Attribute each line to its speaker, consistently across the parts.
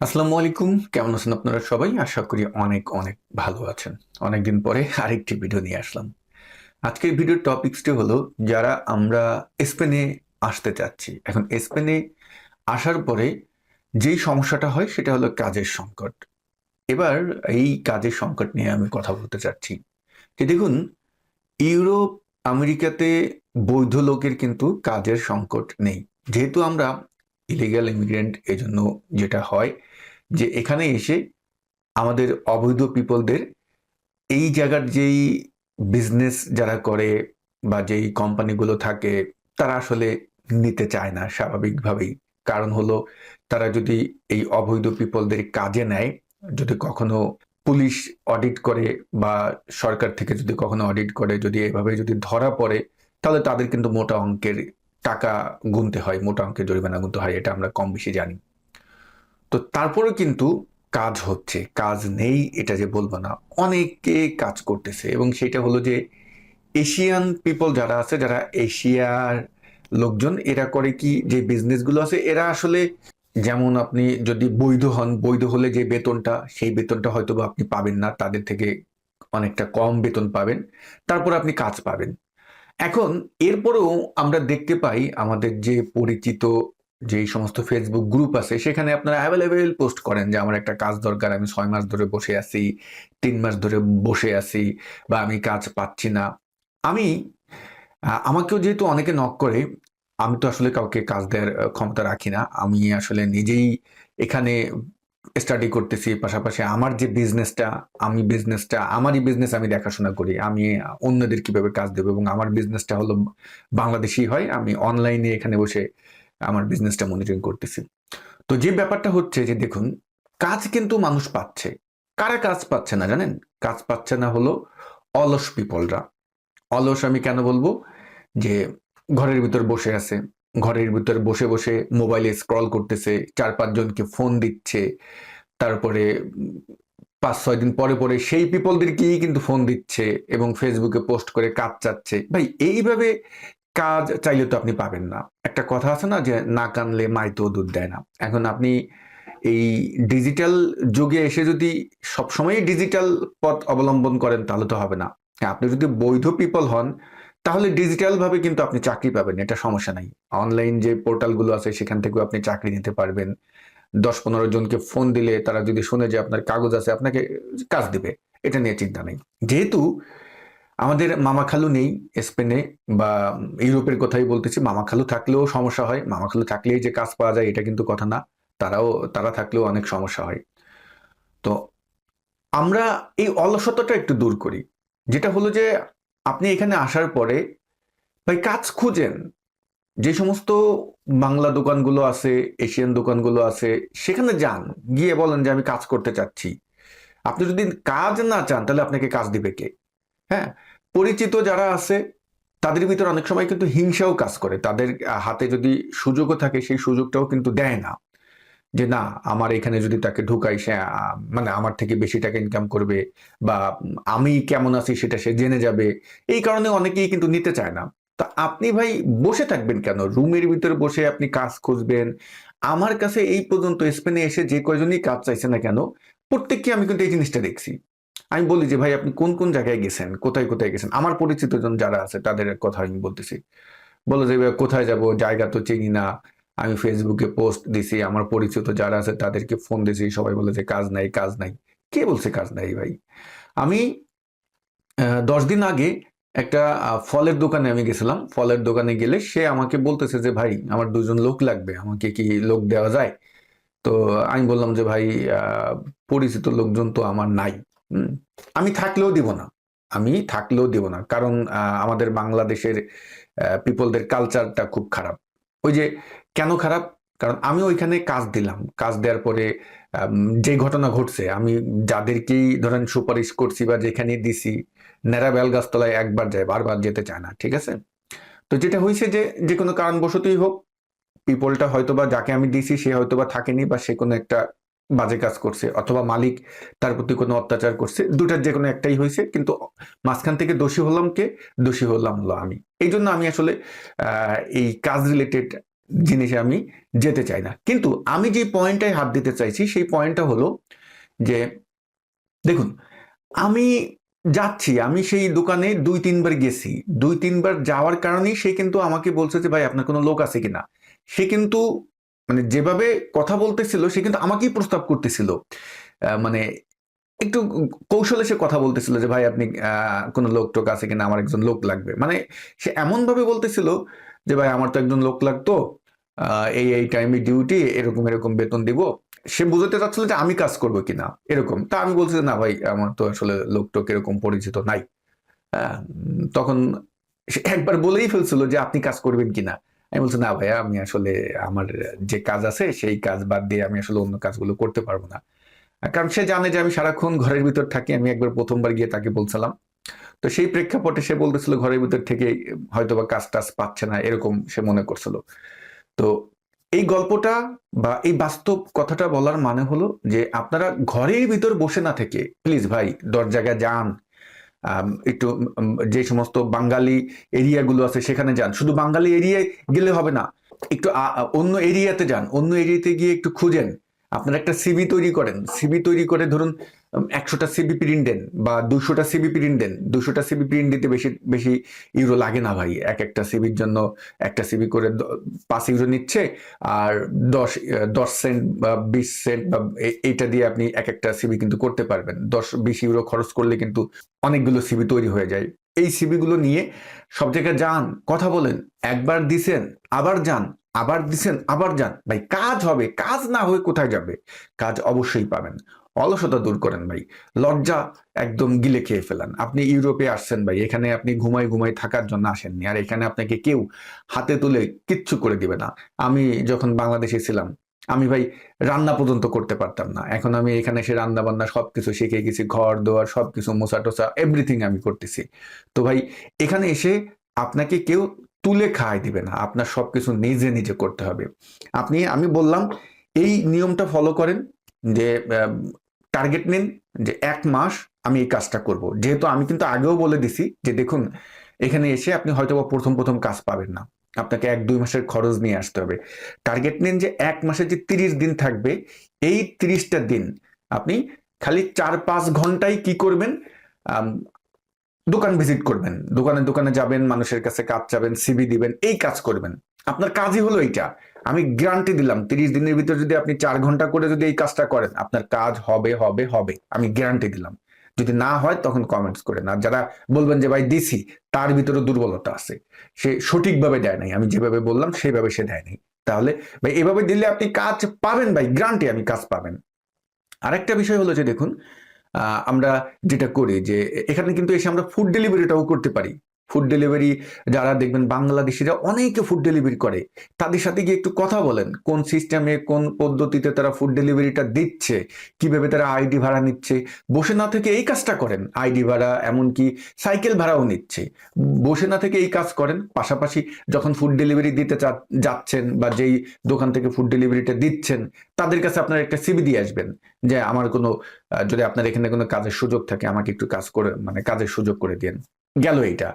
Speaker 1: আসসালামু আলাইকুম। কেমন আছেন আপনারা সবাই? আশা করি অনেক অনেক ভালো আছেন। অনেকদিন পরে আরেকটি ভিডিও নিয়ে আসলাম। আজকের ভিডিওর টপিকসটি হলো যারা আমরা স্পেনে আসতে চাচ্ছি। এখন স্পেনে আসার পরে যেই সমস্যাটা হয় সেটা হলো কাজের সংকট। এবার এই কাজের সংকট নিয়ে আমি কথা বলতে চাচ্ছি। যে দেখুন, ইউরোপ, আমেরিকাতে বৈধ লোকের কিন্তু কাজের সংকট নেই। যেহেতু আমরা ইলিগাল ইমিগ্রেন্ট এজন্য যেটা হয়, যে এখানে এসে আমাদের অবৈধ পিপলদের এই জায়গার যেই বিজনেস যারা করে বা যেই কোম্পানিগুলো থাকে, তারা আসলে নিতে চায় না স্বাভাবিকভাবেই। কারণ হলো, তারা যদি এই অবৈধ পিপলদের কাজে নেয়, যদি কখনো পুলিশ অডিট করে বা সরকার থেকে যদি কখনো অডিট করে, যদি এভাবে যদি ধরা পড়ে, তাহলে তাদের কিন্তু মোটা অঙ্কের টাকা গুনতে হয়, মোটা অঙ্কের জরিমানা গুনতে হয়, এটা আমরা কম বেশি জানি। তো তারপরেও কিন্তু কাজ হচ্ছে, কাজ নেই এটা যে বলব না, অনেকে কাজ করতেছে এবং সেটা হলো যে এশিয়ান পিপল যারা আছে, যারা এশিয়ার লোকজন, এরা করে কি যে বিজনেসগুলো আছে, এরা আসলে যেমন আপনি যদি বৈধ হন, বৈধ হলে যে বেতনটা, সেই বেতনটা হয়তো আপনি পাবেন না, তাদের থেকে অনেকটা কম বেতন পাবেন, তারপর আপনি কাজ পাবেন। এখন এরপরেও আমরা দেখতে পাই আমাদের যে পরিচিত যে সমস্ত ফেসবুক গ্রুপ আছে, সেখানে আপনারা অ্যাভেলেবেল পোস্ট করেন যে, আমার একটা কাজ দরকার, আমি ছয় মাস ধরে বসে আছি, তিন মাস ধরে বসে আছি বা আমি কাজ পাচ্ছি না। আমি আমাকেও যেহেতু অনেকে নক করে, আমি তো আসলে কাউকে কাজ দেওয়ার ক্ষমতা রাখি না। আমি আসলে নিজেই এখানে স্টাডি করতেছি, পাশাপাশি আমার যে বিজনেসটা আমি বিজনেসটা আমারই বিজনেস আমি দেখাশোনা করি, আমি অন্যদের কীভাবে কাজ দেবো এবং আমার বিজনেসটা হলো বাংলাদেশি হয়, আমি অনলাইনে এখানে বসে আমার বিজনেসটা মনিটরিং করতেছি। তো যে ব্যাপারটা হচ্ছে যে দেখুন, কাজ কিন্তু মানুষ পাচ্ছে। কারা কাজ পাচ্ছে না জানেন? কাজ পাচ্ছে না হলো অলস পিপলরা অলস আমি কেন বলব? যে ঘরের ভিতর বসে আছে ঘরের ভিতরে বসে বসে মোবাইলে স্ক্রল করতেছে, চার পাঁচজনকে ফোন দিচ্ছে, তারপরে পাঁচ ছয় দিন পরে পরে সেই পিপলদেরকেই কিন্তু ফোন দিচ্ছে এবং ফেসবুকে পোস্ট করে কাজ চাচ্ছে ভাই, এইভাবে কাজ চাইলে তো আপনি পাবেন না। একটা কথা আছে না যে, না কানলে মাইতেও দুধ দেয় না। এখন আপনি এই ডিজিটাল যুগে এসে যদি সবসময় ডিজিটাল পথ অবলম্বন করেন, তাহলে তো হবে না। আপনি যদি বৈধ পিপল হন তাহলে ডিজিটাল ভাবে কিন্তু আপনি চাকরি পাবেন, এটা সমস্যা নাই। অনলাইন যে পোর্টালগুলো আছে, সেখান থেকেও আপনি চাকরি নিতে পারবেন। দশ পনেরো জনকে ফোন দিলে তারা যদি শুনে যে আপনার কাগজ আছে, আপনাকে কাজ দিবে, এটা নিয়ে চিন্তা নেই। যেহেতু আমাদের মামা খালু নেই স্পেনে বা ইউরোপের কথাই বলতেছি মামা খালু থাকলেও সমস্যা হয়। মামা খালু থাকলেই যে কাজ পাওয়া যায়, এটা কিন্তু কথা না। তারাও, তারা থাকলেও অনেক সমস্যা হয়। তো আমরা এই অলসতাটা একটু দূর করি। যেটা হলো যে আপনি এখানে আসার পরে, ভাই, কাজ খুঁজেন। যে সমস্ত বাংলা দোকানগুলো আছে, এশিয়ান দোকানগুলো আছে, সেখানে যান। গিয়ে বলেন যে, আমি কাজ করতে চাচ্ছি। আপনি যদি কাজ না চান, তাহলে আপনাকে কাজ দিবে কে? হ্যাঁ? পরিচিত যারা আছে, তাদের ভিতরে অনেক সময় কিন্তু হিংসাও কাজ করে। তাদের হাতে যদি সুযোগও থাকে, সেই সুযোগটাও কিন্তু দেয় না। যে না, আমার এখানে যদি তাকে ঢুকাই, সে মানে আমার থেকে বেশি টাকা ইনকাম করবে বা আমি কেমন আছি সেটা সে জেনে যাবে, এই কারণে অনেকেই কিন্তু নিতে চায় না। তা আপনি ভাই বসে থাকবেন কেন? রুমের ভিতরে বসে আপনি কাজ খুঁজবেন। আমার কাছে এই পর্যন্ত স্পেনে এসে যে কয়জনই কাজ চাইছে না কেন, প্রত্যেককে আমি কিন্তু এই জিনিসটা দেখছি। আমি বলি যে, ভাই, আপনি কোন কোন জায়গায় গেছেন? কোথায় কোথায় গেছেন? আমার পরিচিত জন যারা আছে, তাদের কথা আমি বলতেছি। বলো যে কোথায় যাব? জায়গা তো চিনি না। আমি ফেসবুকে পোস্ট দিছি, আমার পরিচিত যারা আছে তাদেরকে ফোন দিছি, সবাই বলে যে কাজ নাই কাজ নাই। কে বলছে কাজ নাই ভাই? আমি দশ দিন আগে একটা ফলের দোকানে আমি গেছিলাম। ফলের দোকানে গেলে সে আমাকে বলতেছে যে, ভাই, আমার দুজন লোক লাগবে, আমাকে কি লোক দেওয়া যায়? তো আমি বললাম যে, ভাই পরিচিত লোকজন তো আমার নাই। আমি থাকলেও দিব না। আমি থাকলেও দিব না। কারণ আমাদের বাংলাদেশের পিপলদের কালচারটা খুব খারাপ। ওই যে কেন খারাপ? কারণ আমি ওইখানে কাজ দিলাম। কাজ দেওয়ার পরে যে ঘটনা ঘটছে, আমি যাদেরকেই ধরেন সুপারিশ করছি বা যেখানে দিছি নেড়া বেল গাছতলায় একবার যায়, বারবার যেতে চায় না, ঠিক আছে? তো যেটা হয়েছে যে যে কোনো কারণবশতই হোক পিপলটা হয়তো বা যাকে আমি দিছি, সে হয়তো বা থাকেনি বা সে কোনো একটা বাজে কাজ করছে অথবা মালিক তার প্রতি কোনো অত্যাচার করছে দুটার যে কোনো একটাই হয়েছে, কিন্তু মাঝখান থেকে দোষী হলাম কে? দোষী হলাম হলো আমি। এই জন্য আমি আসলে এই কাজ রিলেটেড জিনিসে আমি যেতে চাই না। কিন্তু আমি যে পয়েন্টটায় হাত দিতে চাইছি, সেই পয়েন্টটা হলো যে, দেখুন, আমি যাচ্ছি, আমি সেই দোকানে দুই, তিনবার গেছি। দুই, তিনবার যাওয়ার কারণেই সে কিন্তু আমাকে বলছে যে, ভাই, আপনার কোনো লোক আছে কিনা? সে কিন্তু মানে যেভাবে কথা বলতেছিল, সে কিন্তু আমাকেই প্রস্তাব করতেছিল। মানে একটু কৌশলে সে কথা বলতেছিল যে, ভাই, আপনি কোনো লোক টোক আছে কিনা? আমার একজন লোক লাগবে। মানে সে এমন ভাবে বলতেছিল যে, ভাই, আমার তো একজন লোক লাগতো এই এই টাইমে ডিউটি এরকম এরকম বেতন দিব। সে বুঝতে চাচ্ছিল যে, আমি কাজ করব কিনা? এরকম। তা আমি বলছি না, ভাই, আমার তো আসলে লোক টোক এরকম পরিচিত নাই। তখন সে একবার বলেই ফেলছিল যে, আপনি কাজ করবেন কিনা? আমি বলছি, না, ভাইয়া, আমি আসলে আমার যে কাজ আছে, সেই কাজ বাদ দিয়ে আমি আসলে অন্য কাজগুলো করতে পারব না। কারণ সে জানে যে আমি সারাক্ষণ ঘরের ভিতর থাকি, আমি একবার প্রথমবার গিয়ে তাকে বলছিলাম। তো সেই প্রেক্ষাপটে সে বলতেছিল, ঘরের ভিতর থেকে হয়তো বা কাজ টাজ পাচ্ছে না, এরকম সে মনে করছিল। তো এই গল্পটা বা এই বাস্তব কথাটা বলার মানে হলো যে আপনারা ঘরের ভিতর বসে না থেকে, প্লিজ ভাই দশ জায়গায় যান একটু যে সমস্ত বাঙালি এরিয়াগুলো আছে সেখানে যান। শুধু বাঙালি এরিয়ায় গেলে হবে না, একটু অন্য এরিয়াতে যান, অন্য এরিয়াতে গিয়ে একটু খুঁজেন। আপনারা একটা সিবি তৈরি করেন সিবি তৈরি করে ধরুন একশোটা সিবি প্রিন্ট দেন বা দুশোটা সিবি প্রিন্ট দেন দুশোটা সিবি প্রিন্ট দিতে বেশি বেশি ইউরো লাগে না ভাই এক একটা সিবির জন্য একটা সিবি করে পাঁচ ইউরো নিচ্ছে আর দশ দশ সেন্ট বা বিশ সেন্ট বা এইটা দিয়ে আপনি এক একটা সিবি কিন্তু করতে পারবেন দশ বিশ ইউরো খরচ করলে কিন্তু অনেকগুলো সিবি তৈরি হয়ে যায় এই সিবি গুলো নিয়ে সব জায়গায় যান কথা বলেন একবার দিছেন আবার যান আবার দিছেন, আবার যান। ভাই, কাজ হবে, কাজ না হয়ে কোথায় যাবে? কাজ অবশ্যই পাবেন। অলসতা দূর করেন ভাই। লজ্জা একদম গিলে খেয়ে ফেলান। আপনি ইউরোপে আসছেন ভাই, এখানে আপনি ঘুমাই ঘুমাই থাকার জন্য আসেননি। আর এখানে আপনাকে কেউ হাতে তুলে কিচ্ছু করে দিবে না। আমি যখন বাংলাদেশে ছিলাম, আমি ভাই রান্না পর্যন্ত করতে পারতাম না। এখন আমি এখানে এসে রান্না বান্না সবকিছু শিখে গেছি, ঘর দোয়ার সবকিছু মোছা টোসা এভরিথিং আমি করতেছি। তো ভাই, এখানে এসে আপনাকে কেউ তুলে খাওয়াই দিবে না। আপনার সবকিছু নিজে নিজে করতে হবে। আপনি, আমি বললাম, এই নিয়মটা ফলো করেন যে টার্গেট নিন যে এক মাস আমি এই কাজটা করব। যেহেতু আমি কিন্তু আগেও বলে দিছি যে, দেখুন, এখানে এসে আপনি হয়তো বা প্রথম প্রথম কাজ পাবেন না। আপনাকে এক দুই মাসের খরচ নিয়ে আসতে হবে। টার্গেট নিন যে এক মাসে যে তিরিশ দিন থাকবে, এই তিরিশটা দিন আপনি খালি চার পাঁচ ঘন্টায় কি করবেন? দোকান ভিজিট করবেন, দোকানে দোকানে যাবেন, মানুষের কাছে কাজ চাবেন সিবি দিবেন, এই কাজ করবেন। আপনার কাজই হলো এইটা। আমি গ্যারান্টি দিলাম, তিরিশ দিনের ভিতর যদি আপনি চার ঘণ্টা করে যদি এই কাজটা করেন, আপনার কাজ হবে হবে হবে। আমি গ্যারান্টি দিলাম। যদি না হয়, তখন কমেন্টস করেন আর যারা বলবেন যে, ভাই, দিছি, তার ভিতরে দুর্বলতা আছে। সে সঠিকভাবে দেয় নাই। আমি যেভাবে বললাম, সেইভাবে সে দেয় নাই। তাহলে, ভাই, এভাবে দিলে আপনি কাজ পাবেন, ভাই। গ্যারান্টি আমি কাজ পাবেন। আরেকটা বিষয় হলো যে, দেখুন আমরা যেটা করি যে এখানে কিন্তু এসে আমরা ফুড ডেলিভারিটাও করতে পারি। ফুড ডেলিভারি যারা দেখবেন বাংলাদেশিরা অনেকে ফুড ডেলিভারি করে, তাদের সাথে গিয়ে একটু কথা বলেন, কোন সিস্টেমে কোন পদ্ধতিতে তারা ফুড ডেলিভারিটা দিচ্ছে, কীভাবে তারা আইডি ভাড়া নিচ্ছে, বসে না থেকে এই কাজটা করেন আইডি ভাড়া, এমনকি সাইকেল ভাড়াও নিচ্ছে, বসে না থেকে এই কাজ করেন, পাশাপাশি যখন ফুড ডেলিভারি দিতে যাচ্ছেন বা যেই দোকান থেকে ফুড ডেলিভারিটা দিচ্ছেন, তাদের কাছে আপনার একটা সিবি দিয়ে আসবেন, যে আমার কোনো যদি আপনার এখানে কোনো কাজের সুযোগ থাকে, আমাকে একটু কাজ করে মানে কাজের সুযোগ করে দিন গেল এইটা।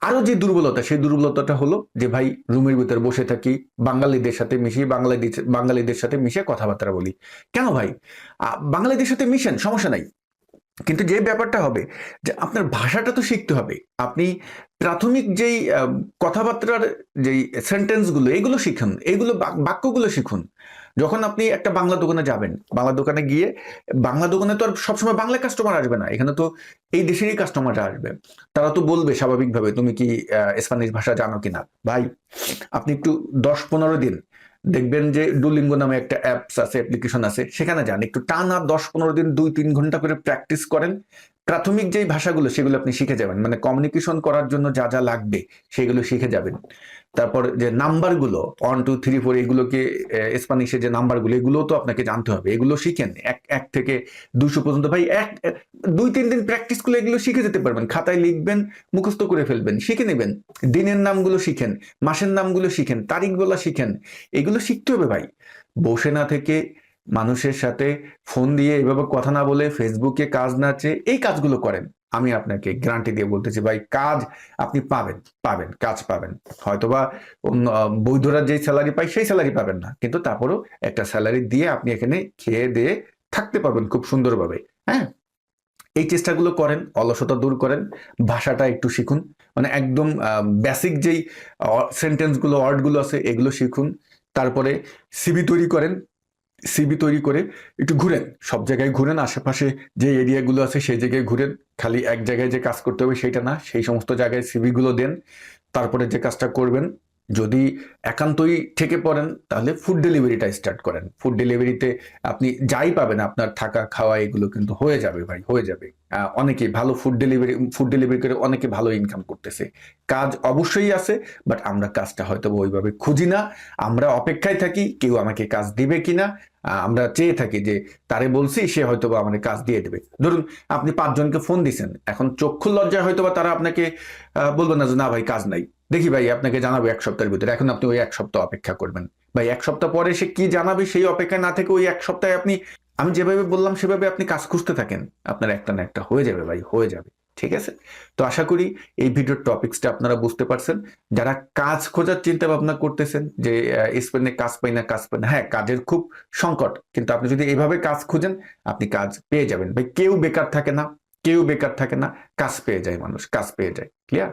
Speaker 1: আরও যে দুর্বলতা, সেই দুর্বলতাটা হলো যে ভাই রুমের ভিতর বসে থাকি, বাঙালিদের সাথে মিশি, বাঙালিদের বাঙালিদের সাথে মিশে কথাবার্তা বলি। কেন ভাই? বাঙালিদের সাথে মিশেন, সমস্যা নাই। কিন্তু যে ব্যাপারটা হবে যে আপনার ভাষাটা তো শিখতে হবে। আপনি প্রাথমিক যেই কথাবার্তার যেই সেন্টেন্সগুলো এগুলো শিখুন, এগুলো বাক্যগুলো শিখুন। যখন আপনি একটা বাংলা দোকানে যাবেন, বাংলা দোকানে গিয়ে, বাংলা দোকানে তো আর সবসময় বাংলা কাস্টমার আসবে না। এখানে তো এই দেশেরই কাস্টমাররা আসবে। তারা তো বলবে স্বাভাবিকভাবে, তুমি কি স্প্যানিশ ভাষা জানো কিনা? ভাই, আপনি একটু দশ পনেরো দিন দেখবেন যে ডুলিঙ্গো নামে একটা অ্যাপস আছে অ্যাপ্লিকেশন আছে, সেখানে যান। একটু টানা দশ পনেরো দিন, দুই তিন ঘণ্টা করে প্র্যাকটিস করেন। প্রাথমিক যেই ভাষাগুলো, সেগুলো আপনি শিখে যাবেন। মানে কমিউনিকেশন করার জন্য যা যা লাগবে, সেগুলো শিখে যাবেন। তারপর যে নাম্বারগুলো ওয়ান টু থ্রি ফোর এগুলোকে স্প্যানিশের যে নাম্বারগুলো এগুলো তো আপনাকে জানতে হবে। এগুলো শিখেন। এক এক থেকে দুশো পর্যন্ত। ভাই, এক দুই, তিন দিন প্র্যাকটিস করলে এগুলো শিখে যেতে পারবেন। খাতায় লিখবেন, মুখস্থ করে ফেলবেন, শিখে নেবেন। দিনের নামগুলো শিখেন, মাসের নামগুলো শিখেন তারিখ বলা শিখেন। এগুলো শিখতে হবে ভাই। বসে না থেকে মানুষের সাথে ফোন দিয়ে এভাবে কথা না বলে ফেসবুকে কাজ না চেয়ে এই কাজগুলো করেন। আমি আপনাকে গ্যারান্টি দিয়ে বলতেছি, ভাই, কাজ আপনি পাবেন পাবেন, কাজ পাবেন। হয়তোবা বৈধরা যেই স্যালারি পায়, সেই স্যালারি পাবেন না। কিন্তু তারপরেও একটা স্যালারি দিয়ে আপনি এখানে খেয়ে দিয়ে থাকতে পারবেন খুব সুন্দরভাবে। হ্যাঁ? এই চেষ্টাগুলো করেন, অলসতা দূর করেন, ভাষাটা একটু শিখুন। মানে একদম বেসিক যেই সেন্টেন্সগুলো ওয়ার্ডগুলো আছে, এগুলো শিখুন। তারপরে সিবি তৈরি করেন। সিবি তৈরি করে একটু ঘুরেন। সব জায়গায় ঘুরেন, আশেপাশে যে এরিয়াগুলো আছে সেই জায়গায় ঘুরেন। খালি এক জায়গায় যে কাজ করতে হবে সেটা না, সেই সমস্ত জায়গায় সিবিগুলো দেন, তারপরে যে কাজটা করবেন যদি একান্তই থেকে পড়েন তাহলে ফুড ডেলিভারিটা স্টার্ট করেন। ফুড ডেলিভারিতে আপনি যাই পাবেন আপনার থাকা খাওয়া এগুলো কিন্তু হয়ে যাবে ভাই হয়ে যাবে। আহ, অনেকেই ভালো ফুড ডেলিভারি ফুড ডেলিভারি করে অনেকে ভালো ইনকাম করতেছে। কাজ অবশ্যই আছে বাট আমরা কাজটা হয়তো ওইভাবে খুঁজি না। আমরা অপেক্ষায় থাকি কেউ আমাকে কাজ দিবে কিনা। আমরা চেয়ে থাকি যে তারে বলছি সে হয়তো বা আমাদের কাজ দিয়ে দেবে। ধরুন আপনি পাঁচজনকে ফোন দিছেন এখন চক্ষু লজ্জায় হয়তো বা তারা আপনাকে আহ, বলবে না যে না ভাই কাজ নাই। দেখি ভাই, আপনাকে জানাব এক সপ্তাহের ভিতরে। এখন আপনি ওই এক সপ্তাহ অপেক্ষা করবেন। ভাই, এক সপ্তাহ পরে সে কি জানাবে সেই অপেক্ষা না থেকে ওই এক সপ্তাহে আপনি, আমি যেভাবে বললাম সেভাবে আপনি কাজ খুঁজতে থাকেন। আপনার একটা না একটা হয়ে যাবে ভাই, হয়ে যাবে। ঠিক আছে? তো আশা করি এই ভিডিওর টপিক্সটা আপনারা বুঝতে পারছেন। যারা কাজ খোঁজার চিন্তা ভাবনা করতেছেন যে স্পেনে কাজ পাই না, কাজ পাই না হ্যাঁ কাজের খুব সংকট। কিন্তু আপনি যদি এইভাবে কাজ খুঁজেন, আপনি কাজ পেয়ে যাবেন। ভাই, কেউ বেকার থাকে না, কেউ বেকার থাকে না, কাজ পেয়ে যায় মানুষ, কাজ পেয়ে যায়। ক্লিয়ার